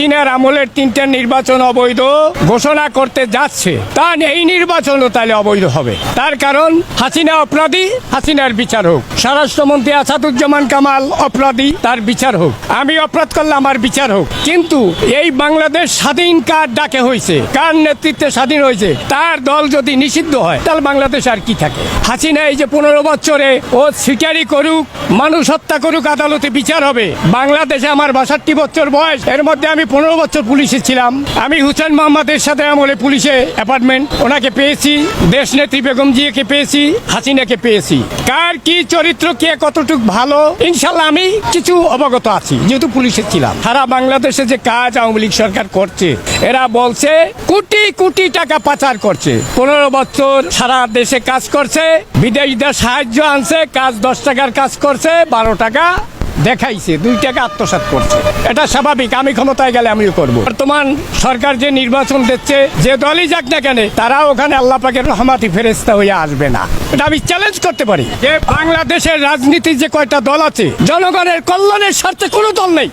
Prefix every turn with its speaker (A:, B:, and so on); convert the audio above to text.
A: চীনের আমলের তিনটা নির্বাচন অবৈধ ঘোষণা করতে যাচ্ছে। তা এই নির্বাচনও তাহলে অবৈধ হবে। তার কারণ হাসিনা অপরাধী, হাসিনার বিচার হোক। স্বরাষ্ট্রমন্ত্রী আসাদুজ্জামান কামাল অপরাধী, তার বিচার হোক। আমি অপরাধ করলে আমার বিচার হোক। কিন্তু এই বাংলাদেশ স্বাধীন কার ডাকে হয়েছে কার নেতৃত্বে স্বাধীন হয়েছে তার দল যদি নিষিদ্ধ হয়, তাহলে বাংলাদেশ আর কি থাকে? হাসিনা এই যে পনেরো বছরে ও শিকারি করুক, মানুষ হত্যা করুক, আদালতে বিচার হবে। বাংলাদেশে আমার বাষট্টি বছর বয়স, এর মধ্যে আমি পনেরো বছর পুলিশে ছিলাম। আমি হুসেন মোহাম্মদের সাথে আমলে পুলিশে অ্যাপার্টমেন্ট। ওনাকে পেয়েছি দেশ নেত্রী বেগম জিয়াকে পেয়েছি, হাসিনাকে পেয়েছি। কার কি চরিত্র, কে কতটুক ভালো, ইনশাল্লাহ আমি কিছু অবগত আছি, যেহেতু পুলিশে ছিলাম। সারা বাংলাদেশে যে কাজ আওয়ামী লীগ সরকার করছে, এরা বলছে, কোটি কোটি টাকা পাচার করছে। পনেরো বছর সারা দেশে কাজ করছে, বিদেশিদের সাহায্য আনছে, কাজ দশ টাকার কাজ করছে, বারো টাকা দেখাইছে, দুই টাকা আত্মসাত করছে। এটা স্বাভাবিক, আমি ক্ষমতায় গেলে আমিও করব। বর্তমান সরকার যে নির্বাচন দিচ্ছে, যে দলই যাক না কেন তারা ওখানে আল্লাহ পাকের রহমাতি ফেরেস্তা হয়ে আসবে না। এটা আমি চ্যালেঞ্জ করতে পারি যে বাংলাদেশের রাজনীতির যে কয়টা দল আছে, জনগণের কল্যাণের স্বার্থে কোনো দল নেই।